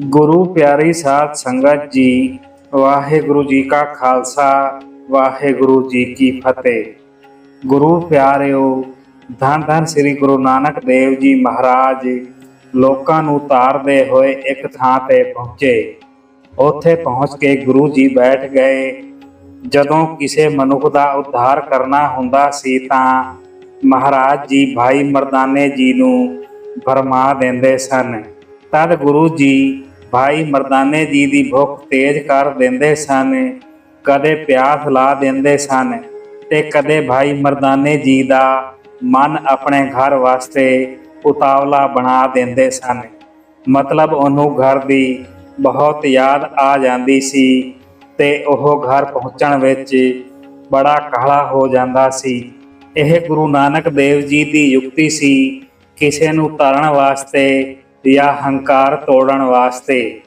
ਗੁਰੂ ਪਿਆਰੀ ਸਾਧ ਸੰਗਤ ਜੀ, ਵਾਹਿਗੁਰੂ ਜੀ ਕਾ ਖਾਲਸਾ, ਵਾਹਿਗੁਰੂ ਜੀ ਕੀ ਫਤਿਹ। ਗੁਰੂ ਪਿਆਰਿਓ, ਧੰਨ ਧੰਨ ਸ੍ਰੀ ਗੁਰੂ ਨਾਨਕ ਦੇਵ ਜੀ ਮਹਾਰਾਜ, ਲੋਕਾਂ ਨੂੰ ਤਾਰਦੇ ਹੋਏ ਇੱਕ ਥਾਂ ਤੇ ਪਹੁੰਚੇ। ਉੱਥੇ ਪਹੁੰਚ ਕੇ ਗੁਰੂ ਜੀ ਬੈਠ ਗਏ। ਜਦੋਂ ਕਿਸੇ ਮਨੁੱਖ ਦਾ ਉଦ୍ਧਾਰ ਕਰਨਾ ਹੁੰਦਾ ਸੀ ਤਾਂ ਮਹਾਰਾਜ ਜੀ ਭਾਈ ਮਰਦਾਨੇ ਜੀ ਨੂੰ ਫਰਮਾ ਦਿੰਦੇ ਸਨ। ਤਦ ਗੁਰੂ ਜੀ ਭਾਈ ਮਰਦਾਨੇ ਜੀ ਦੀ ਭੁੱਖ ਤੇਜ਼ ਕਰ ਦਿੰਦੇ ਸਨ, ਕਦੇ ਪਿਆਸ ਲਾ ਦਿੰਦੇ ਸਨ ਤੇ ਕਦੇ ਭਾਈ ਮਰਦਾਨੇ ਜੀ ਦਾ ਮਨ ਆਪਣੇ ਘਰ ਵਾਸਤੇ ਉਤਾਵਲਾ ਬਣਾ ਦਿੰਦੇ ਸਨ। ਮਤਲਬ ਉਹਨੂੰ ਘਰ ਦੀ ਬਹੁਤ ਯਾਦ ਆ ਜਾਂਦੀ ਸੀ ਤੇ ਉਹ ਘਰ ਪਹੁੰਚਣ ਵਿੱਚ ਬੜਾ ਕਾਹਲਾ ਹੋ ਜਾਂਦਾ ਸੀ। ਇਹ ਗੁਰੂ ਨਾਨਕ ਦੇਵ ਜੀ ਦੀ ਯੁਕਤੀ ਸੀ, ਕਿਸੇ ਨੂੰ ਤਰਨ ਵਾਸਤੇ ਜਾਂ ਹੰਕਾਰ ਤੋੜਨ ਵਾਸਤੇ।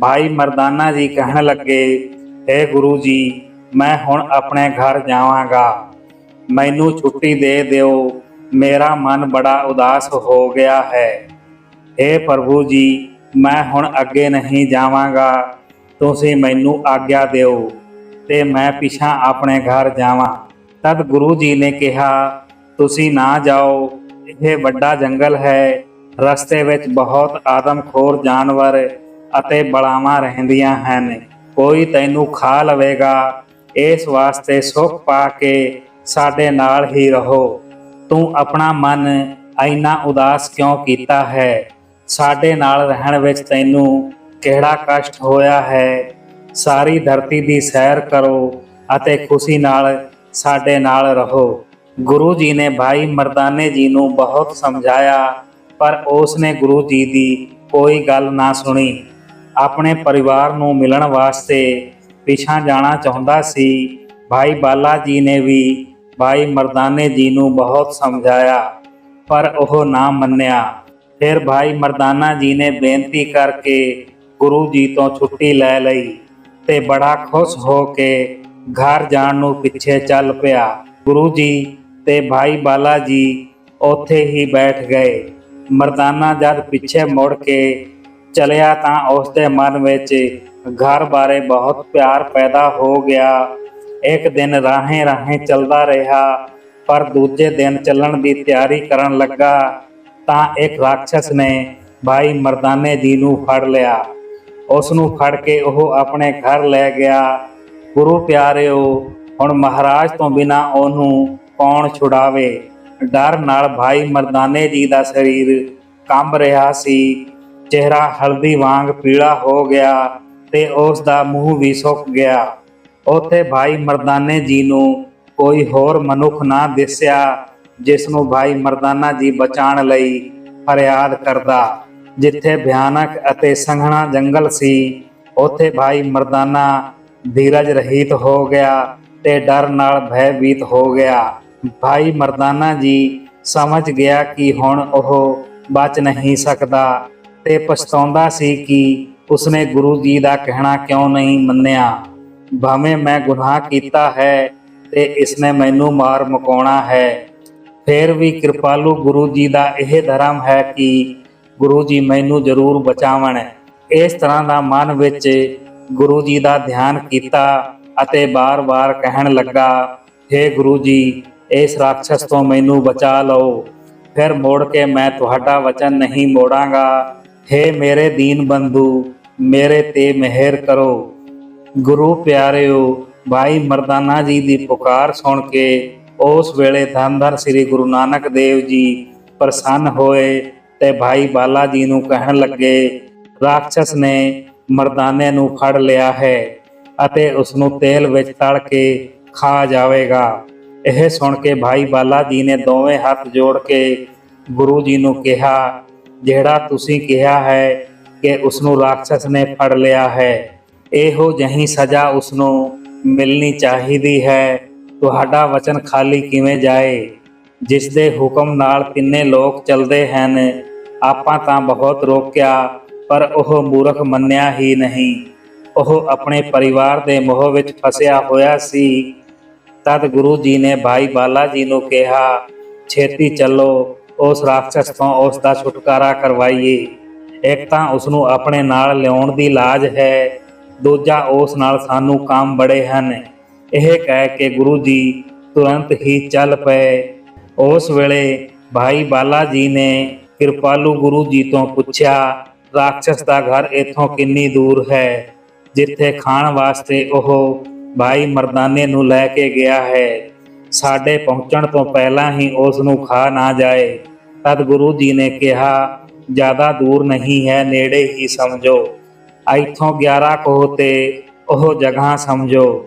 ਭਾਈ ਮਰਦਾਨਾ ਜੀ ਕਹਿਣ ਲੱਗੇ हे ਗੁਰੂ ਜੀ, ਮੈਂ ਹੁਣ ਆਪਣੇ ਘਰ ਜਾਵਾਂਗਾ। ਮੈਨੂੰ ਛੁੱਟੀ ਦੇ ਦਿਓ। ਮੇਰਾ ਮਨ ਬੜਾ ਉਦਾਸ ਹੋ ਗਿਆ ਹੈ। हे ਪ੍ਰਭੂ ਜੀ, ਮੈਂ ਹੁਣ ਅੱਗੇ ਨਹੀਂ ਜਾਵਾਂਗਾ। ਤੁਸੀਂ ਮੈਨੂੰ ਆਗਿਆ ਦਿਓ ਤੇ ਮੈਂ ਪਿਛਾਂ ਆਪਣੇ ਘਰ ਜਾਵਾਂ। ਤਦ ਗੁਰੂ ਜੀ ਨੇ ਕਿਹਾ, ਤੁਸੀਂ ਨਾ ਜਾਓ, ਇਹ ਵੱਡਾ ਜੰਗਲ ਹੈ। ਰਸਤੇ ਵਿੱਚ ਬਹੁਤ ਆਦਮਖੋਰ ਜਾਨਵਰ ਅਤੇ ਬਲਾਵਾਂ ਰਹਿੰਦੀਆਂ ਹਨ। ਕੋਈ ਤੈਨੂੰ ਖਾ ਲਵੇਗਾ। ਇਸ ਵਾਸਤੇ ਸੁੱਖ ਪਾ ਕੇ ਸਾਡੇ ਨਾਲ ਹੀ ਰਹੋ। ਤੂੰ ਆਪਣਾ ਮਨ ਇੰਨਾ ਉਦਾਸ ਕਿਉਂ ਕੀਤਾ ਹੈ? ਸਾਡੇ ਨਾਲ ਰਹਿਣ ਵਿੱਚ ਤੈਨੂੰ ਕਿਹੜਾ ਕਸ਼ਟ ਹੋਇਆ ਹੈ? ਸਾਰੀ ਧਰਤੀ ਦੀ ਸੈਰ ਕਰੋ ਅਤੇ ਖੁਸ਼ੀ ਨਾਲ ਸਾਡੇ ਨਾਲ ਰਹੋ। ਗੁਰੂ ਜੀ ਨੇ ਭਾਈ ਮਰਦਾਨੇ ਜੀ ਨੂੰ ਬਹੁਤ ਸਮਝਾਇਆ ਪਰ ਉਸ ਨੇ ਗੁਰੂ ਜੀ ਦੀ ਕੋਈ ਗੱਲ ਨਾ ਸੁਣੀ। ਆਪਣੇ ਪਰਿਵਾਰ ਨੂੰ ਮਿਲਣ ਵਾਸਤੇ ਪਿਛਾਂ ਜਾਣਾ ਚਾਹੁੰਦਾ ਸੀ। ਭਾਈ ਬਾਲਾ ਜੀ ਨੇ ਵੀ ਭਾਈ ਮਰਦਾਨੇ ਜੀ ਨੂੰ ਬਹੁਤ ਸਮਝਾਇਆ, ਪਰ ਉਹ ਨਾ ਮੰਨਿਆ। ਫਿਰ ਭਾਈ ਮਰਦਾਨਾ ਜੀ ਨੇ ਬੇਨਤੀ ਕਰਕੇ ਗੁਰੂ ਜੀ ਤੋਂ ਛੁੱਟੀ ਲੈ ਲਈ ਤੇ ਬੜਾ ਖੁਸ਼ ਹੋ ਕੇ ਘਰ ਜਾਣ ਨੂੰ ਪਿੱਛੇ ਚੱਲ ਪਿਆ। ਗੁਰੂ ਜੀ ਤੇ ਭਾਈ ਬਾਲਾ ਜੀ ਉੱਥੇ ਹੀ ਬੈਠ ਗਏ। ਮਰਦਾਨਾ ਜਦ ਪਿੱਛੇ ਮੁੜ ਕੇ ਚਲਿਆ ਤਾਂ ਉਸ ਦੇ ਮਨ ਵਿੱਚ ਘਰ ਬਾਰੇ ਬਹੁਤ ਪਿਆਰ ਪੈਦਾ ਹੋ ਗਿਆ। ਇੱਕ ਦਿਨ ਰਾਹੇ ਰਾਹੇ ਚੱਲਦਾ ਰਿਹਾ, ਪਰ ਦੂਜੇ ਦਿਨ ਚੱਲਣ ਦੀ ਤਿਆਰੀ ਕਰਨ ਲੱਗਾ ਤਾਂ ਇੱਕ ਰਾਖਸ਼ ਨੇ ਭਾਈ ਮਰਦਾਨੇ ਜੀ ਨੂੰ ਫੜ ਲਿਆ। ਉਸ ਨੂੰ ਫੜ ਕੇ ਉਹ ਆਪਣੇ ਘਰ ਲੈ ਗਿਆ। ਗੁਰੂ ਪਿਆਰਿਓ, ਹੁਣ ਮਹਾਰਾਜ ਤੋਂ ਬਿਨਾ ਉਹਨੂੰ ਕੌਣ ਛੁਡਾਵੇ? ਡਰ ਨਾਲ ਭਾਈ ਮਰਦਾਨੇ ਜੀ ਦਾ ਸਰੀਰ ਕੰਬ ਰਿਹਾ ਸੀ। ਚਿਹਰਾ ਹਲਦੀ ਵਾਂਗ ਪੀਲਾ ਹੋ ਗਿਆ ਤੇ ਉਸ ਦਾ ਮੂੰਹ ਵੀ ਸੁੱਕ ਗਿਆ। ਉੱਥੇ ਭਾਈ ਮਰਦਾਨੇ ਜੀ ਨੂੰ ਕੋਈ ਹੋਰ ਮਨੁੱਖ ਨਾ ਦਿਸਿਆ ਜਿਸ ਨੂੰ ਭਾਈ ਮਰਦਾਨਾ ਜੀ ਬਚਾਉਣ ਲਈ ਫਰਿਆਦ ਕਰਦਾ। ਜਿੱਥੇ ਭਿਆਨਕ ਅਤੇ ਸੰਘਣਾ ਜੰਗਲ ਸੀ, ਉੱਥੇ ਭਾਈ ਮਰਦਾਨਾ ਧੀਰਜ ਰਹੀਤ ਹੋ ਗਿਆ ਤੇ ਡਰ ਨਾਲ ਭੈਭੀਤ ਹੋ ਗਿਆ। ਭਾਈ ਮਰਦਾਨਾ ਜੀ, ਸਮਝ ਗਿਆ ਕਿ ਹੁਣ ਉਹ ਬਚ ਨਹੀਂ ਸਕਦਾ ਤੇ ਪਛਤਾਉਂਦਾ ਸੀ ਕਿ ਉਸਨੇ ਗੁਰੂ ਜੀ ਦਾ ਕਹਿਣਾ ਕਿਉਂ ਨਹੀਂ ਮੰਨਿਆ। ਭਾਵੇਂ ਮੈਂ ਗੁਨਾਹ ਕੀਤਾ ਹੈ ਤੇ ਇਸਨੇ ਮੈਨੂੰ ਮਾਰ ਮੁਕਾਉਣਾ ਹੈ, ਫਿਰ ਵੀ ਕਿਰਪਾਲੂ ਗੁਰੂ ਜੀ ਦਾ ਇਹ ਧਰਮ ਹੈ ਕਿ ਗੁਰੂ ਜੀ ਮੈਨੂੰ ਜ਼ਰੂਰ ਬਚਾਵਣ। ਇਸ ਤਰ੍ਹਾਂ ਦਾ ਮਨ ਵਿੱਚ ਗੁਰੂ ਜੀ ਦਾ ਧਿਆਨ ਕੀਤਾ ਅਤੇ ਬਾਰ-ਬਾਰ ਕਹਿਣ ਲੱਗਾ हे ਗੁਰੂ ਜੀ ਇਸ ਰਾਖਸ਼ ਤੋਂ ਮੈਨੂੰ ਬਚਾ ਲਓ। ਫਿਰ ਮੋੜ ਕੇ ਮੈਂ ਤੁਹਾਡਾ ਵਚਨ ਨਹੀਂ ਮੋੜਾਂਗਾ। हे ਮੇਰੇ ਦੀਨ ਬੰਧੂ, ਮੇਰੇ ਤੇ ਮਿਹਰ ਕਰੋ। ਗੁਰੂ ਪਿਆਰਿਓ, ਭਾਈ ਮਰਦਾਨਾ ਜੀ ਦੀ ਪੁਕਾਰ ਸੁਣ ਕੇ ਉਸ ਵੇਲੇ ਧੰਨ ਸ੍ਰੀ ਗੁਰੂ ਨਾਨਕ ਦੇਵ ਜੀ ਪ੍ਰਸੰਨ ਹੋਏ ਤੇ ਭਾਈ ਬਾਲਾ ਜੀ ਨੂੰ ਕਹਿਣ ਲੱਗੇ ਰਾਖਸ਼ ਨੇ ਮਰਦਾਨੇ ਨੂੰ ਫੜ ਲਿਆ ਹੈ ਅਤੇ ਉਸ ਨੂੰ ਤੇਲ ਵਿੱਚ ਤਲ ਕੇ ਖਾ ਜਾਵੇਗਾ। ਇਹ ਸੁਣ ਕੇ ਭਾਈ ਬਾਲਾ ਜੀ ਨੇ ਦੋਵੇਂ ਹੱਥ ਜੋੜ ਕੇ ਗੁਰੂ ਜੀ ਨੂੰ ਕਿਹਾ, ਜਿਹੜਾ ਤੁਸੀਂ ਕਿਹਾ ਹੈ ਕਿ ਉਸ ਨੂੰ ਰਾਖਸ਼ ਨੇ ਫੜ ਲਿਆ ਹੈ, ਇਹੋ ਜਹੀ ਸਜ਼ਾ ਉਸ ਨੂੰ ਮਿਲਣੀ ਚਾਹੀਦੀ ਹੈ। ਤੁਹਾਡਾ ਵਚਨ ਖਾਲੀ ਕਿਵੇਂ ਜਾਏ? ਜਿਸ ਦੇ ਹੁਕਮ ਨਾਲ ਕਿੰਨੇ ਲੋਕ ਚੱਲਦੇ ਹਨ, ਆਪਾਂ ਤਾਂ ਬਹੁਤ ਰੋਕਿਆ, ਪਰ ਉਹ ਮੂਰਖ ਮੰਨਿਆ ਹੀ ਨਹੀਂ। ਉਹ ਆਪਣੇ ਪਰਿਵਾਰ ਦੇ ਮੋਹ ਵਿੱਚ ਫਸਿਆ ਹੋਇਆ ਸੀ। ਤਦ ਗੁਰੂ ਜੀ ਨੇ ਭਾਈ ਬਾਲਾ ਜੀ ਨੂੰ ਕਿਹਾ, ਛੇਤੀ ਚੱਲੋ, ਉਸ ਰਾਖਸ਼ ਤੋਂ ਉਸ ਦਾ ਛੁਟਕਾਰਾ ਕਰਵਾਈਏ। ਇੱਕ ਤਾਂ ਉਸ ਨੂੰ ਆਪਣੇ ਨਾਲ ਲਿਆਉਣ ਦੀ ਲਾਜ ਹੈ, ਦੂਜਾ ਉਸ ਨਾਲ ਸਾਨੂੰ ਕੰਮ ਬੜੇ ਹਨ। ਇਹ ਕਹਿ ਕੇ ਗੁਰੂ ਜੀ ਤੁਰੰਤ ਹੀ ਚੱਲ ਪਏ। ਉਸ ਵੇਲੇ ਭਾਈ ਬਾਲਾ ਜੀ ਨੇ ਕਿਰਪਾਲੂ ਗੁਰੂ ਜੀ ਤੋਂ ਪੁੱਛਿਆ ਰਾਖਸ਼ ਦਾ ਘਰ ਇੱਥੋਂ ਕਿੰਨੀ ਦੂਰ ਹੈ, ਜਿੱਥੇ ਖਾਣ ਵਾਸਤੇ ਉਹ ਭਾਈ ਮਰਦਾਨੇ ਨੂੰ ਲੈ ਕੇ ਗਿਆ ਹੈ। ਸਾਡੇ ਪਹੁੰਚਣ ਤੋਂ ਪਹਿਲਾਂ ਹੀ ਉਸ ਨੂੰ ਖਾ ਨਾ ਜਾਏ। ਤਦ ਗੁਰੂ ਜੀ ਨੇ ਕਿਹਾ, ਜ਼ਿਆਦਾ ਦੂਰ ਨਹੀਂ ਹੈ, ਨੇੜੇ ਹੀ ਸਮਝੋ। ਇੱਥੋਂ 11 ਕੋਹ ਤੇ ਉਹ ਜਗ੍ਹਾ ਸਮਝੋ।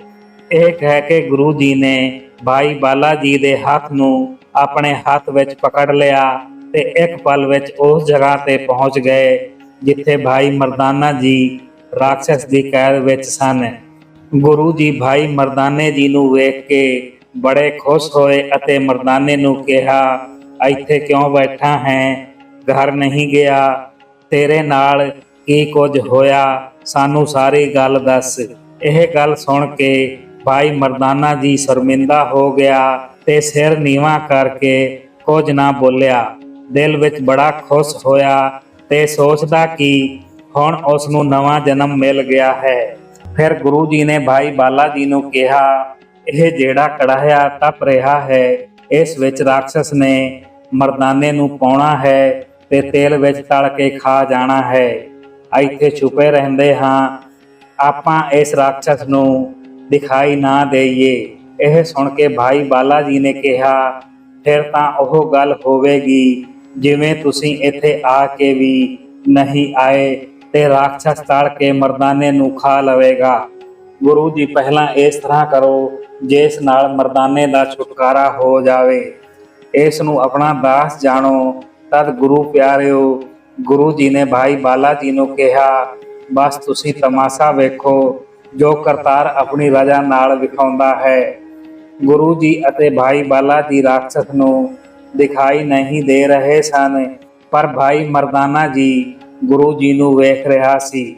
ਇਹ ਕਹਿ ਕੇ ਗੁਰੂ ਜੀ ਨੇ ਭਾਈ ਬਾਲਾ ਜੀ ਦੇ ਹੱਥ ਨੂੰ ਆਪਣੇ ਹੱਥ ਵਿੱਚ ਪਕੜ ਲਿਆ ਤੇ ਇੱਕ ਪਲ ਵਿੱਚ ਉਸ ਜਗ੍ਹਾ ਤੇ ਪਹੁੰਚ ਗਏ, ਜਿੱਥੇ ਭਾਈ ਮਰਦਾਨਾ ਜੀ ਰਾਖਸ਼ ਦੀ ਕੈਦ ਵਿੱਚ ਸਨ। ਗੁਰੂ ਜੀ ਭਾਈ ਮਰਦਾਨੇ ਜੀ ਨੂੰ ਵੇਖ ਕੇ ਬੜੇ ਖੁਸ਼ ਹੋਏ ਅਤੇ ਮਰਦਾਨੇ ਨੂੰ ਕਿਹਾ, ਇੱਥੇ ਕਿਉਂ ਬੈਠਾ ਹੈ? ਘਰ ਨਹੀਂ ਗਿਆ। ਤੇਰੇ ਨਾਲ ਕੀ ਕੁਝ ਹੋਇਆ? ਸਾਨੂੰ ਸਾਰੀ ਗੱਲ ਦੱਸ। ਇਹ ਗੱਲ ਸੁਣ ਕੇ ਭਾਈ ਮਰਦਾਨਾ ਜੀ ਸ਼ਰਮਿੰਦਾ ਹੋ ਗਿਆ ਤੇ ਸਿਰ ਨੀਵਾ ਕਰਕੇ ਕੁਝ ਨਾ ਬੋਲਿਆ। ਦਿਲ ਵਿੱਚ ਬੜਾ ਖੁਸ਼ ਹੋਇਆ ਤੇ ਸੋਚਦਾ ਕਿ ਹੁਣ ਉਸ ਨੂੰ ਨਵਾਂ ਜਨਮ ਮਿਲ ਗਿਆ ਹੈ। ਫਿਰ ਗੁਰੂ ਜੀ ਨੇ ਭਾਈ ਬਾਲਾ ਜੀ ਨੂੰ ਕਿਹਾ, ਇਹ ਜਿਹੜਾ ਕੜਾਹਿਆ ਤਪ ਰਿਹਾ ਹੈ, ਇਸ ਵਿੱਚ ਰਾਖਸ਼ ਨੇ ਮਰਦਾਨੇ ਨੂੰ ਪਾਉਣਾ ਹੈ ਤੇ ਤੇਲ ਵਿੱਚ ਤਲ ਕੇ ਖਾ ਜਾਣਾ ਹੈ। ਇੱਥੇ ਛੁਪੇ ਰਹਿੰਦੇ ਹਾਂ, ਆਪਾਂ ਇਸ ਰਾਖਸ਼ ਨੂੰ ਦਿਖਾਈ ਨਾ ਦੇਈਏ। ਇਹ ਸੁਣ ਕੇ ਭਾਈ ਬਾਲਾ ਜੀ ਨੇ ਕਿਹਾ, ਫਿਰ ਤਾਂ ਉਹ ਗੱਲ ਹੋਵੇਗੀ, ਜਿਵੇਂ ਤੁਸੀਂ ਇੱਥੇ ਆ ਕੇ ਵੀ ਨਹੀਂ ਆਏ। ਤੇ ਰਾਖਸ਼ ਤਲ ਕੇ ਮਰਦਾਨੇ ਨੂੰ ਖਾ ਲਵੇਗਾ। ਗੁਰੂ ਜੀ ਪਹਿਲਾਂ ਇਸ ਤਰ੍ਹਾਂ ਕਰੋ, ਜਿਸ ਨਾਲ ਮਰਦਾਨੇ ਦਾ ਛੁਟਕਾਰਾ ਹੋ ਜਾਵੇ। ਇਸ ਨੂੰ ਆਪਣਾ ਦਾਸ ਜਾਣੋ। ਤਦ ਗੁਰੂ ਪਿਆਰਿਓ, ਗੁਰੂ ਜੀ ਨੇ ਭਾਈ ਬਾਲਾ ਜੀ ਨੂੰ ਕਿਹਾ, ਬਸ ਤੁਸੀਂ ਤਮਾਸ਼ਾ ਵੇਖੋ, ਜੋ ਕਰਤਾਰ ਆਪਣੀ ਰਜ਼ਾ ਨਾਲ ਵਿਖਾਉਂਦਾ ਹੈ। ਗੁਰੂ ਜੀ ਅਤੇ ਭਾਈ ਬਾਲਾ ਜੀ ਰਾਖਸ਼ ਨੂੰ ਦਿਖਾਈ ਨਹੀਂ ਦੇ ਰਹੇ ਸਨ, ਪਰ ਭਾਈ ਮਰਦਾਨਾ ਜੀ ਗੁਰੂ ਜੀ ਨੂੰ ਵੇਖ ਰਿਹਾ ਸੀ।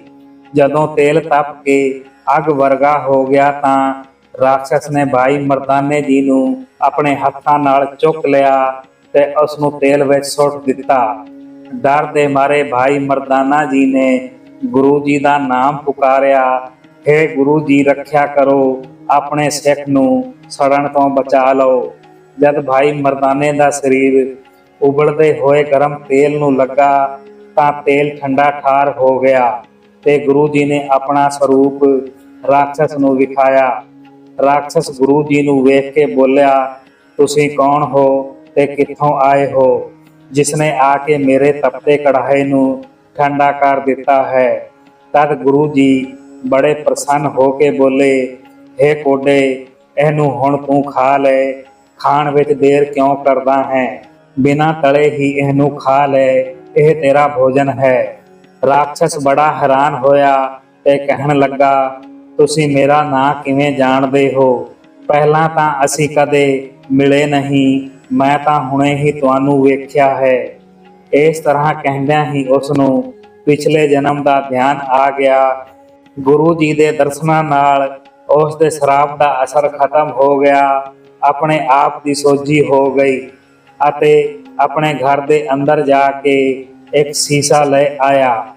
ਜਦੋਂ ਤੇਲ ਤਪ ਕੇ ਅੱਗ ਵਰਗਾ ਹੋ ਗਿਆ ਤਾਂ ਰਾਖਸ਼ ਨੇ ਭਾਈ ਮਰਦਾਨੇ ਜੀ ਨੂੰ ਆਪਣੇ ਹੱਥਾਂ ਨਾਲ ਚੁੱਕ ਲਿਆ ਤੇ ਉਸ ਨੂੰ ਤੇਲ ਵਿੱਚ ਸੁੱਟ ਦਿੱਤਾ। ਡਰ ਦੇ ਮਾਰੇ ਭਾਈ ਮਰਦਾਨਾ ਜੀ ਨੇ ਗੁਰੂ ਜੀ ਦਾ ਨਾਮ ਪੁਕਾਰਿਆ, ਹੈ ਗੁਰੂ ਜੀ, ਰੱਖਿਆ ਕਰੋ, ਆਪਣੇ ਸਿੱਖ ਨੂੰ ਸੜਨ ਤੋਂ ਬਚਾ ਲਓ। ਜਦ ਭਾਈ ਮਰਦਾਨੇ ਦਾ ਸਰੀਰ ਉਬਲਦੇ ਹੋਏ ਗਰਮ ਤੇਲ ਨੂੰ ਲੱਗਾ ਤਾਂ ਤੇਲ ਠੰਡਾ ਠਾਰ ਹੋ ਗਿਆ ਤੇ ਗੁਰੂ ਜੀ ਨੇ ਆਪਣਾ ਸਰੂਪ ਰਾਖਸ਼ ਨੂੰ ਵਿਖਾਇਆ। ਰਾਖਸ਼ ਗੁਰੂ ਜੀ ਨੂੰ ਵੇਖ ਕੇ ਬੋਲਿਆ, ਤੁਸੀਂ ਕੌਣ ਹੋ ਤੇ ਕਿੱਥੋਂ ਆਏ ਹੋ? ਜਿਸਨੇ ਆ ਕੇ ਮੇਰੇ ਤਪਤੇ ਕੜਾਹੇ ਨੂੰ ਠੰਡਾ ਕਰ ਦਿੱਤਾ ਹੈ। ਤਦ ਗੁਰੂ ਜੀ ਬੜੇ ਪ੍ਰਸੰਨ ਹੋ ਕੇ ਬੋਲੇ हे ਕੋਡੇ, ਇਹਨੂੰ ਹੁਣ ਤੂੰ ਖਾ ਲੈ। ਖਾਣ ਵਿੱਚ ਦੇਰ ਕਿਉਂ ਕਰਦਾ ਹੈ? ਬਿਨਾਂ ਤਲੇ ਹੀ ਇਹਨੂੰ ਖਾ ਲੈ। ਇਹ ਤੇਰਾ ਭੋਜਨ ਹੈ। ਰਾਖਸ਼ ਬੜਾ ਹੈਰਾਨ ਹੋਇਆ ਤੇ ਕਹਿਣ ਲੱਗਾ, ਤੁਸੀਂ ਮੇਰਾ ਨਾਂ ਕਿਵੇਂ ਜਾਣਦੇ ਹੋ? ਪਹਿਲਾਂ ਤਾਂ ਅਸੀਂ ਕਦੇ ਮਿਲੇ ਨਹੀਂ, ਮੈਂ ਤਾਂ ਹੁਣੇ ਹੀ ਤੁਹਾਨੂੰ ਵੇਖਿਆ ਹੈ। ਇਸ ਤਰ੍ਹਾਂ ਕਹਿੰਦਿਆਂ ਹੀ ਉਸ ਨੂੰ ਪਿਛਲੇ ਜਨਮ ਦਾ ਧਿਆਨ ਆ ਗਿਆ। ਗੁਰੂ ਜੀ ਦੇ ਦਰਸ਼ਨਾਂ ਨਾਲ ਉਸ ਦੇ ਸ਼ਰਾਬ ਦਾ ਅਸਰ ਖਤਮ ਹੋ ਗਿਆ। ਆਪਣੇ ਆਪ ਦੀ ਸੋਝੀ ਹੋ ਗਈ ਅਤੇ ਆਪਣੇ ਘਰ ਦੇ ਅੰਦਰ ਜਾ ਕੇ ਇੱਕ ਸੀਸਾ ਲੈ ਆਇਆ।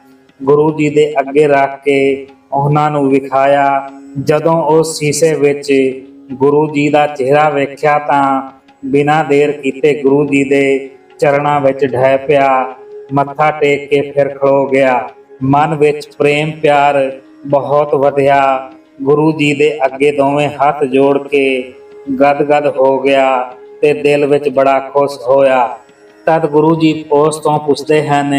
ਗੁਰੂ ਜੀ ਦੇ ਅੱਗੇ ਰੱਖ ਕੇ ਉਹਨਾਂ ਨੂੰ ਵਿਖਾਇਆ। ਜਦੋਂ ਉਸ ਸੀਸੇ ਵਿੱਚ ਗੁਰੂ ਜੀ ਦਾ ਚਿਹਰਾ ਵੇਖਿਆ ਤਾਂ ਬਿਨਾਂ ਦੇਰ ਕੀਤੇ ਗੁਰੂ ਜੀ ਦੇ ਚਰਨਾਂ ਵਿੱਚ ਢਹਿ ਪਿਆ, ਮੱਥਾ ਟੇਕ ਕੇ ਫਿਰ ਖਲੋ ਗਿਆ। ਮਨ ਵਿੱਚ ਪ੍ਰੇਮ ਪਿਆਰ ਬਹੁਤ ਵਧਿਆ। ਗੁਰੂ ਜੀ ਦੇ ਅੱਗੇ ਦੋਵੇਂ ਹੱਥ ਜੋੜ ਕੇ ਗਦਗਦ ਹੋ ਗਿਆ ਤੇ ਦਿਲ ਵਿੱਚ ਬੜਾ ਖੁਸ਼ ਹੋਇਆ। ਤਦ ਗੁਰੂ ਜੀ ਉਸ ਤੋਂ ਪੁੱਛਦੇ ਹਨ,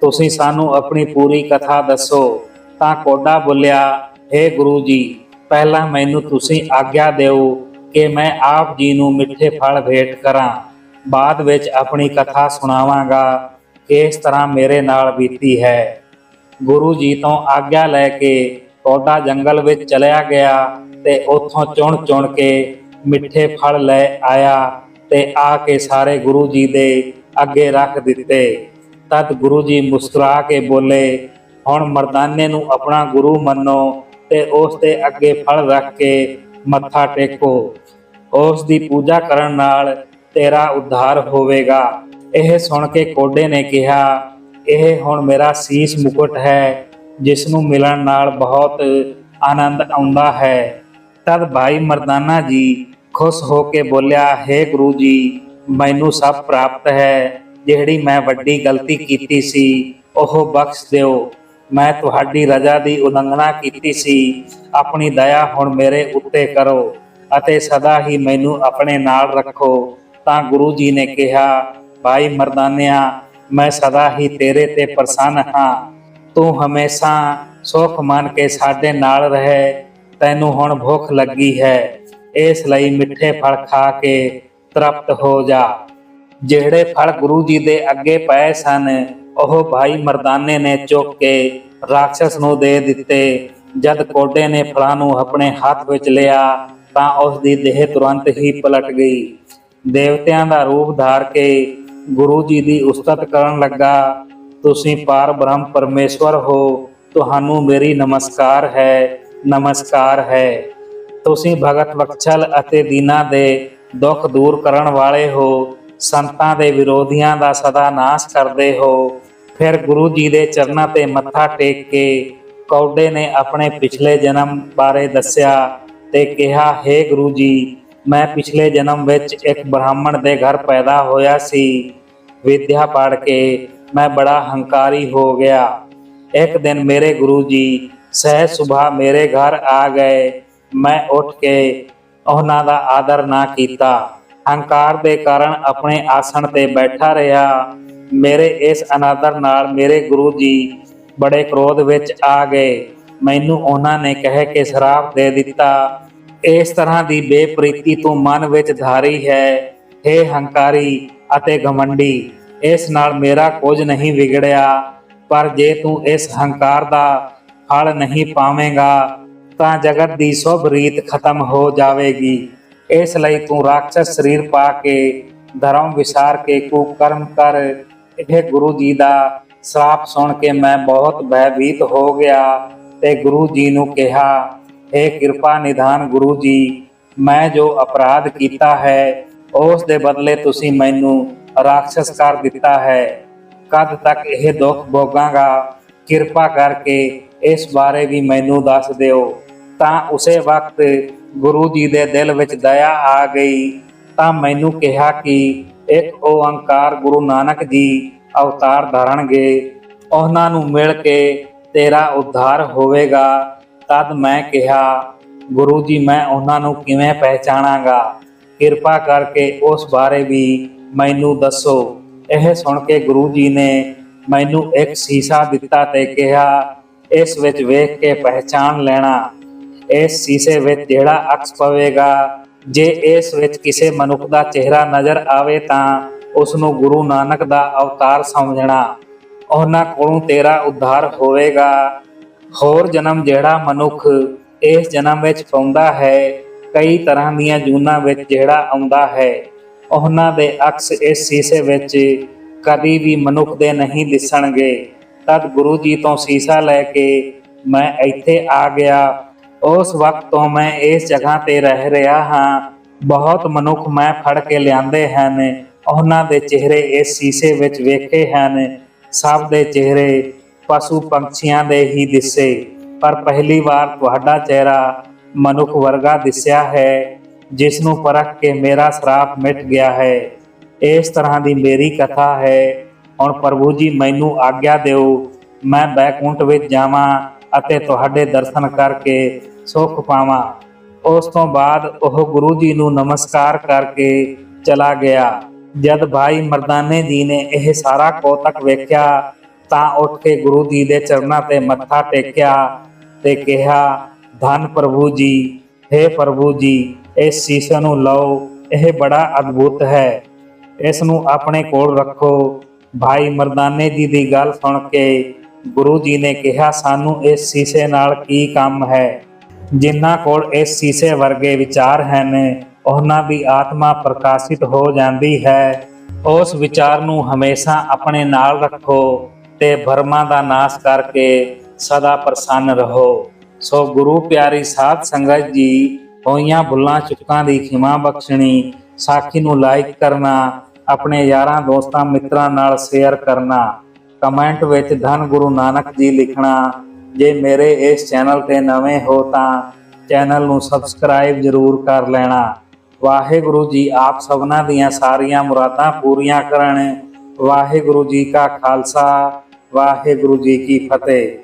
ਤੁਸੀਂ ਸਾਨੂੰ ਆਪਣੀ ਪੂਰੀ ਕਥਾ ਦੱਸੋ। ਤਾਂ ਕੋਡਾ ਬੋਲਿਆ हे ਗੁਰੂ ਜੀ, ਪਹਿਲਾਂ ਮੈਨੂੰ ਤੁਸੀਂ ਆਗਿਆ ਦਿਓ ਕਿ ਮੈਂ ਆਪ ਜੀ ਨੂੰ ਮਿੱਠੇ ਫਲ ਭੇਟ ਕਰਾਂ। ਬਾਅਦ ਵਿੱਚ ਆਪਣੀ ਕਥਾ ਸੁਣਾਵਾਂਗਾ, ਕਿ ਇਸ ਤਰ੍ਹਾਂ ਮੇਰੇ ਨਾਲ ਬੀਤੀ ਹੈ। ਗੁਰੂ ਜੀ ਤੋਂ ਆਗਿਆ ਲੈ ਕੇ ਕੋਡਾ ਜੰਗਲ ਵਿੱਚ ਚਲਿਆ ਗਿਆ ਤੇ ਉੱਥੋਂ ਚੁਣ ਚੁਣ ਕੇ ਮਿੱਠੇ ਫਲ ਲੈ ਆਇਆ ਤੇ ਆ ਕੇ ਸਾਰੇ ਗੁਰੂ ਜੀ ਦੇ ਅੱਗੇ ਰੱਖ ਦਿੱਤੇ। ਤਦ ਗੁਰੂ ਜੀ ਮੁਸਕਰਾ ਕੇ ਬੋਲੇ, ਹੁਣ ਮਰਦਾਨੇ ਨੂੰ ਆਪਣਾ ਗੁਰੂ ਮੰਨੋ ਤੇ ਉਸ ਦੇ ਅੱਗੇ ਫਲ ਰੱਖ ਕੇ ਮੱਥਾ ਟੇਕੋ। ਉਸ ਦੀ ਪੂਜਾ ਕਰਨ ਨਾਲ ਤੇਰਾ ਉਧਾਰ ਹੋਵੇਗਾ। ਇਹ ਸੁਣ ਕੇ ਕੋਡੇ ਨੇ ਕਿਹਾ, ਇਹ ਹੁਣ ਮੇਰਾ ਸੀਸ ਮੁਕਟ ਹੈ ਜਿਸ ਨੂੰ ਮਿਲਣ ਨਾਲ ਬਹੁਤ ਆਨੰਦ ਆਉਂਦਾ ਹੈ। ਤਦ ਭਾਈ ਮਰਦਾਨਾ ਜੀ ਖੁਸ਼ ਹੋ ਕੇ ਬੋਲਿਆ हे ਗੁਰੂ ਜੀ ਮੈਨੂੰ ਸਭ ਪ੍ਰਾਪਤ ਹੈ। ਜਿਹੜੀ ਮੈਂ ਵੱਡੀ ਗਲਤੀ ਕੀਤੀ ਸੀ, ਉਹ ਬਖਸ਼ ਦਿਓ। ਮੈਂ ਤੁਹਾਡੀ ਰਜ਼ਾ ਦੀ ਉਲੰਘਣਾ ਕੀਤੀ ਸੀ। ਆਪਣੀ ਦਇਆ ਹੁਣ ਮੇਰੇ ਉੱਤੇ ਕਰੋ ਅਤੇ ਸਦਾ ਹੀ ਮੈਨੂੰ ਆਪਣੇ ਨਾਲ ਰੱਖੋ। ਤਾਂ ਗੁਰੂ ਜੀ ਨੇ ਕਿਹਾ, ਭਾਈ ਮਰਦਾਨਿਆ, ਮੈਂ ਸਦਾ ਹੀ ਤੇਰੇ ਤੇ ਪ੍ਰਸੰਨ ਹਾਂ। ਤੂੰ ਹਮੇਸ਼ਾ ਸੁਖ ਮੰਨ ਕੇ ਸਾਡੇ ਨਾਲ ਰਹੇ। ਤੈਨੂੰ ਹੁਣ ਭੁੱਖ ਲੱਗੀ ਹੈ। ਇਸ ਲਈ ਮਿੱਠੇ ਫਲ ਖਾ ਕੇ ਤ੍ਰਪਤ ਹੋ ਜਾ। ਜਿਹੜੇ ਫਲ ਗੁਰੂ ਜੀ ਦੇ ਅੱਗੇ ਪਏ ਸਨ, ਉਹ ਭਾਈ ਮਰਦਾਨੇ ਨੇ ਚੁੱਕ ਕੇ ਰਾਖਸ਼ ਨੂੰ ਦੇ ਦਿੱਤੇ। ਜਦ ਕੋਡੇ ਨੇ ਫਲਾਂ ਨੂੰ ਆਪਣੇ ਹੱਥ ਵਿੱਚ ਲਿਆ, ਤਾਂ ਉਸ ਦੀ ਦੇਹ ਤੁਰੰਤ ਹੀ ਪਲਟ ਗਈ। ਦੇਵਤਿਆਂ ਦਾ ਰੂਪ ਧਾਰ ਕੇ ਗੁਰੂ ਜੀ ਦੀ ਉਸਤਤ ਕਰਨ ਲੱਗਾ, ਤੁਸੀਂ ਪਾਰ ਬ੍ਰਹਮ ਪਰਮੇਸ਼ਵਰ ਹੋ, ਤੁਹਾਨੂੰ ਮੇਰੀ ਨਮਸਕਾਰ ਹੈ ਨਮਸਕਾਰ ਹੈ। ਤੁਸੀਂ ਭਗਤ ਬਖਸ਼ਲ ਅਤੇ ਦੀਨਾ ਦੇ ਦੁੱਖ ਦੂਰ ਕਰਨ ਵਾਲੇ ਹੋ, ਸੰਤਾਂ ਦੇ ਵਿਰੋਧੀਆਂ ਦਾ ਸਦਾ ਨਾਸ਼ ਕਰਦੇ ਹੋ। ਫਿਰ ਗੁਰੂ ਜੀ ਦੇ ਚਰਨਾਂ ਤੇ ਮੱਥਾ ਟੇਕ ਕੇ ਕੌਡੇ ਨੇ ਆਪਣੇ ਪਿਛਲੇ ਜਨਮ ਬਾਰੇ ਦੱਸਿਆ ਤੇ ਕਿਹਾ हे ਗੁਰੂ ਜੀ, ਮੈਂ ਪਿਛਲੇ ਜਨਮ ਵਿੱਚ ਇੱਕ ਬ੍ਰਾਹਮਣ ਦੇ ਘਰ ਪੈਦਾ ਹੋਇਆ ਸੀ। ਵਿਦਿਆ ਪੜ੍ਹ ਕੇ ਮੈਂ ਬੜਾ ਹੰਕਾਰੀ ਹੋ ਗਿਆ। ਇੱਕ ਦਿਨ ਮੇਰੇ ਗੁਰੂ ਜੀ ਸਹਿ ਸੁਭਾ ਮੇਰੇ ਘਰ ਆ ਗਏ। ਮੈਂ ਉੱਠ ਕੇ ਉਹਨਾਂ ਦਾ ਆਦਰ ਨਾ ਕੀਤਾ। ਹੰਕਾਰ ਦੇ ਕਾਰਨ ਆਪਣੇ ਆਸਣ ਤੇ ਬੈਠਾ ਰਿਹਾ। ਮੇਰੇ ਇਸ ਅਨਾਦਰ ਨਾਲ ਮੇਰੇ ਗੁਰੂ ਜੀ ਬੜੇ ਕ੍ਰੋਧ ਵਿੱਚ ਆ ਗਏ। ਮੈਨੂੰ ਉਹਨਾਂ ਨੇ ਕਹਿ ਕੇ ਸ਼ਰਾਪ ਦੇ ਦਿੱਤਾ, ਇਸ ਤਰ੍ਹਾਂ ਦੀ ਬੇਪ੍ਰੀਤੀ ਤੂੰ ਮਨ ਵਿੱਚ ਧਾਰੀ ਹੈ हे ਹੰਕਾਰੀ ਅਤੇ ਘਮੰਡੀ, ਇਸ ਨਾਲ ਮੇਰਾ ਕੁਝ ਨਹੀਂ ਵਿਗੜਿਆ, ਪਰ ਜੇ ਤੂੰ ਇਸ ਹੰਕਾਰ ਦਾ ਫਲ ਨਹੀਂ ਪਾਵੇਂਗਾ ਤਾਂ ਜਗਤ ਦੀ ਸਭ ਰੀਤ ਖਤਮ ਹੋ ਜਾਵੇਗੀ। ਇਸ ਲਈ ਤੂੰ ਰਾਖਸ਼ ਸਰੀਰ ਪਾ ਕੇ, ਧਰਮ ਵਿਸਾਰ ਕੇ, ਕੁਕਰਮ ਕਰ। ਇਹ ਗੁਰੂ ਜੀ ਦਾ ਸ਼ਰਾਪ ਸੁਣ ਕੇ ਮੈਂ ਬਹੁਤ ਭੈਭੀਤ ਹੋ ਗਿਆ ਤੇ ਗੁਰੂ ਜੀ ਨੂੰ ਕਿਹਾ हे ਕਿਰਪਾ ਨਿਧਾਨ ਗੁਰੂ ਜੀ, ਮੈਂ ਜੋ ਅਪਰਾਧ ਕੀਤਾ ਹੈ, ਉਸ ਦੇ ਬਦਲੇ ਤੁਸੀਂ ਮੈਨੂੰ ਰਾਖਸ਼ ਕਰ ਦਿੱਤਾ ਹੈ। ਕਦ ਤੱਕ ਇਹ ਦੁੱਖ ਭੋਗਾਂਗਾ, ਕਿਰਪਾ ਕਰਕੇ ਇਸ ਬਾਰੇ ਵੀ ਮੈਨੂੰ ਦੱਸ ਦਿਓ। ਤਾਂ ਉਸੇ ਵਕਤ ਗੁਰੂ ਜੀ ਦੇ ਦਿਲ ਵਿੱਚ ਦਇਆ ਆ ਗਈ। ਤਾਂ ਮੈਨੂੰ ਕਿਹਾ ਕਿ ਇੱਕ ਓੰਕਾਰ ਗੁਰੂ ਨਾਨਕ ਜੀ ਅਵਤਾਰ ਧਾਰਨਗੇ। ਉਹਨਾਂ ਨੂੰ ਮਿਲ ਕੇ ਤੇਰਾ ਉଦ୍ਧਾਰ ਹੋਵੇਗਾ। ਤਦ ਮੈਂ ਕਿਹਾ, ਗੁਰੂ ਜੀ, ਮੈਂ ਉਹਨਾਂ ਨੂੰ ਕਿਵੇਂ ਪਹਿਚਾਣਾਂਗਾ? ਕਿਰਪਾ ਕਰਕੇ ਉਸ ਬਾਰੇ ਵੀ ਮੈਨੂੰ ਦੱਸੋ। ਇਹ ਸੁਣ ਕੇ ਗੁਰੂ ਜੀ ਨੇ ਮੈਨੂੰ ਇੱਕ ਸੀਸਾ ਦਿੱਤਾ ਤੇ ਕਿਹਾ, ਇਸ ਵਿੱਚ ਵੇਖ ਕੇ ਪਹਿਚਾਣ ਲੈਣਾ। ਇਸ ਸੀਸੇ ਵਿੱਚ ਜਿਹੜਾ ਅਕਸ ਪਵੇਗਾ, ਜੇ ਇਸ ਵਿੱਚ ਕਿਸੇ ਮਨੁੱਖ ਦਾ ਚਿਹਰਾ ਨਜ਼ਰ ਆਵੇ ਤਾਂ ਉਸ ਨੂੰ ਗੁਰੂ ਨਾਨਕ ਦਾ ਅਵਤਾਰ ਸਮਝਣਾ। ਉਹਨਾਂ ਕੋਲੋਂ ਤੇਰਾ ਉਧਾਰ ਹੋਵੇਗਾ। ਹੋਰ ਜਨਮ ਜਿਹੜਾ ਮਨੁੱਖ ਇਸ ਜਨਮ ਵਿੱਚ ਪਾਉਂਦਾ ਹੈ, ਕਈ ਤਰ੍ਹਾਂ ਦੀਆਂ ਜੂਨਾਂ ਵਿੱਚ ਜਿਹੜਾ ਆਉਂਦਾ ਹੈ। ਉਹਨਾਂ ਦੇ ਅਕਸ ਇਸ ਸੀਸੇ ਵਿੱਚ ਕਦੀ ਵੀ ਮਨੁੱਖ ਦੇ ਨਹੀਂ ਦਿਸਣਗੇ। ਤਦ ਗੁਰੂ ਜੀ ਤੋਂ ਸੀਸਾ ਲੈ ਕੇ ਮੈਂ ਇੱਥੇ ਆ ਗਿਆ। ਉਸ ਵਕਤ ਤੋਂ ਮੈਂ ਇਸ ਜਗ੍ਹਾ ਤੇ ਰਹਿ ਰਿਹਾ ਹਾਂ। ਬਹੁਤ ਮਨੁੱਖ ਮੈਂ ਫੜ ਕੇ ਲਿਆਂਦੇ ਹਨ। ਉਹਨਾਂ ਦੇ ਚਿਹਰੇ ਇਸ ਸੀਸੇ ਵਿੱਚ ਵੇਖੇ ਹਨ। ਸਭ ਦੇ ਚਿਹਰੇ ਪਸ਼ੂ ਪੰਛੀਆਂ ਦੇ ਹੀ ਦਿਸੇ। ਪਰ ਪਹਿਲੀ ਵਾਰ ਤੁਹਾਡਾ ਚਿਹਰਾ ਮਨੁੱਖ ਵਰਗਾ ਦਿਸਿਆ ਹੈ ਜਿਸ ਨੂੰ ਪਰਖ ਕੇ ਮੇਰਾ ਸਰਾਪ ਮਿਟ ਗਿਆ ਹੈ। ਇਸ ਤਰ੍ਹਾਂ ਦੀ ਮੇਰੀ ਕਥਾ ਹੈ। ਹੁਣ ਪ੍ਰਭੂ ਜੀ, ਮੈਨੂੰ ਆਗਿਆ ਦਿਓ। ਮੈਂ ਬੈਕੁੰਠ ਵਿੱਚ ਜਾਵਾਂ ਅਤੇ ਤੁਹਾਡੇ ਦਰਸ਼ਨ ਕਰਕੇ ਸੁਖ ਪਾਵਾਂ। ਉਸ ਤੋਂ ਬਾਅਦ ਉਹ ਗੁਰੂ ਜੀ ਨੂੰ ਨਮਸਕਾਰ ਕਰਕੇ ਚਲਾ ਗਿਆ। ਜਦ ਭਾਈ ਮਰਦਾਨੇ ਜੀ ਨੇ ਇਹ ਸਾਰਾ ਕੋਤਕ ਵੇਖਿਆ, ਤਾਂ ਉੱਠ ਕੇ ਗੁਰੂ ਜੀ ਦੇ ਚਰਨਾਂ ਤੇ ਮੱਥਾ ਟੇਕਿਆ ਤੇ ਕਿਹਾ, ਧੰਨ ਪ੍ਰਭੂ ਜੀ हे ਪ੍ਰਭੂ ਜੀ, ਇਸ ਸੀਸੇ ਨੂੰ ਲਓ, ਇਹ ਬੜਾ ਅਦਭੁਤ ਹੈ। ਇਸ ਨੂੰ ਆਪਣੇ ਕੋਲ ਰੱਖੋ। ਭਾਈ ਮਰਦਾਨੇ ਜੀ ਦੀ ਗੱਲ ਸੁਣ ਕੇ ਗੁਰੂ ਜੀ ਨੇ ਕਿਹਾ, ਸਾਨੂੰ ਇਸ ਸੀਸੇ ਨਾਲ ਕੀ ਕੰਮ ਹੈ? ਜਿਨ੍ਹਾਂ ਕੋਲ ਇਸ ਸੀਸੇ ਵਰਗੇ ਵਿਚਾਰ ਹਨ, ਉਹਨਾਂ ਦੀ ਆਤਮਾ ਪ੍ਰਕਾਸ਼ਿਤ ਹੋ ਜਾਂਦੀ ਹੈ। ਉਸ ਵਿਚਾਰ ਨੂੰ ਹਮੇਸ਼ਾ ਆਪਣੇ ਨਾਲ ਰੱਖੋ ਤੇ ਭਰਮਾਂ ਦਾ ਨਾਸ਼ ਕਰਕੇ ਸਦਾ ਪ੍ਰਸੰਨ ਰਹੋ। ਸੋ ਗੁਰੂ ਪਿਆਰੀ ਸਾਧ ਸੰਗਤ ਜੀ, ਹੋਈਆਂ ਭੁੱਲਾਂ, ਚੁੱਕਾਂ ਦੀ ਖਿਮਾ ਬਖਸ਼ਣੀ, ਸਾਖੀ ਨੂੰ ਲਾਈਕ ਕਰਨਾ, ਆਪਣੇ ਯਾਰਾਂ, ਦੋਸਤਾਂ, ਮਿੱਤਰਾਂ ਨਾਲ ਸ਼ੇਅਰ ਕਰਨਾ ਕਮੈਂਟ ਵਿੱਚ ਧੰਨ ਗੁਰੂ ਨਾਨਕ ਜੀ ਲਿਖਣਾ ਜੇ ਮੇਰੇ ਇਸ ਚੈਨਲ ਤੇ ਨਵੇਂ ਹੋ ਤਾਂ ਚੈਨਲ ਨੂੰ ਸਬਸਕ੍ਰਾਈਬ ਜ਼ਰੂਰ ਕਰ ਲੈਣਾ। ਵਾਹਿਗੁਰੂ ਜੀ ਆਪ ਸਭਨਾਂ ਦੀਆਂ ਸਾਰੀਆਂ ਮੁਰਾਦਾਂ ਪੂਰੀਆਂ ਕਰਨ। ਵਾਹਿਗੁਰੂ ਜੀ ਕਾ ਖਾਲਸਾ, ਵਾਹਿਗੁਰੂ ਜੀ ਕੀ ਫਤਿਹ।